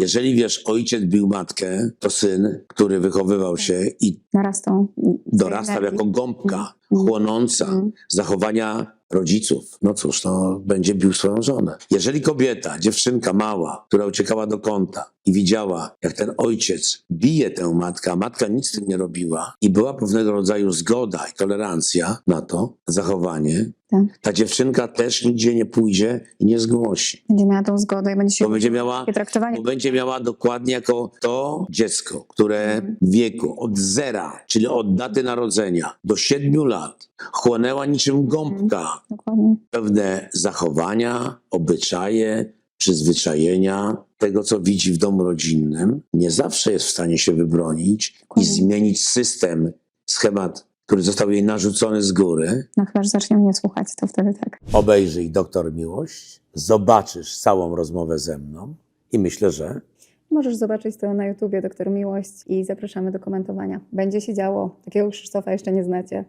Jeżeli wiesz, ojciec bił matkę, to syn, który wychowywał się i dorastał jako gąbka chłonąca Mhm. zachowania rodziców. No cóż, to będzie bił swoją żonę. Jeżeli kobieta, dziewczynka mała, która uciekała do kąta i widziała, jak ten ojciec bije tę matkę, a matka nic z tym nie robiła i była pewnego rodzaju zgoda i tolerancja na to zachowanie, Tak. ta dziewczynka też nigdzie nie pójdzie i nie zgłosi. Będzie miała tą zgodę i będzie się Bo będzie miała traktowanie. bo będzie miała dokładnie jako to dziecko, które w wieku od zera, czyli od daty narodzenia do siedmiu lat, chłonęła niczym gąbka Dokładnie. pewne zachowania, obyczaje, przyzwyczajenia, tego co widzi w domu rodzinnym, nie zawsze jest w stanie się wybronić i Dokładnie. zmienić system, schemat, który został jej narzucony z góry. No chyba, że zacznie mnie słuchać, to wtedy tak. Obejrzyj Doktor Miłość, zobaczysz całą rozmowę ze mną i myślę, że Możesz zobaczyć to na YouTubie Doktor Miłość i zapraszamy do komentowania. Będzie się działo. Takiego Krzysztofa jeszcze nie znacie.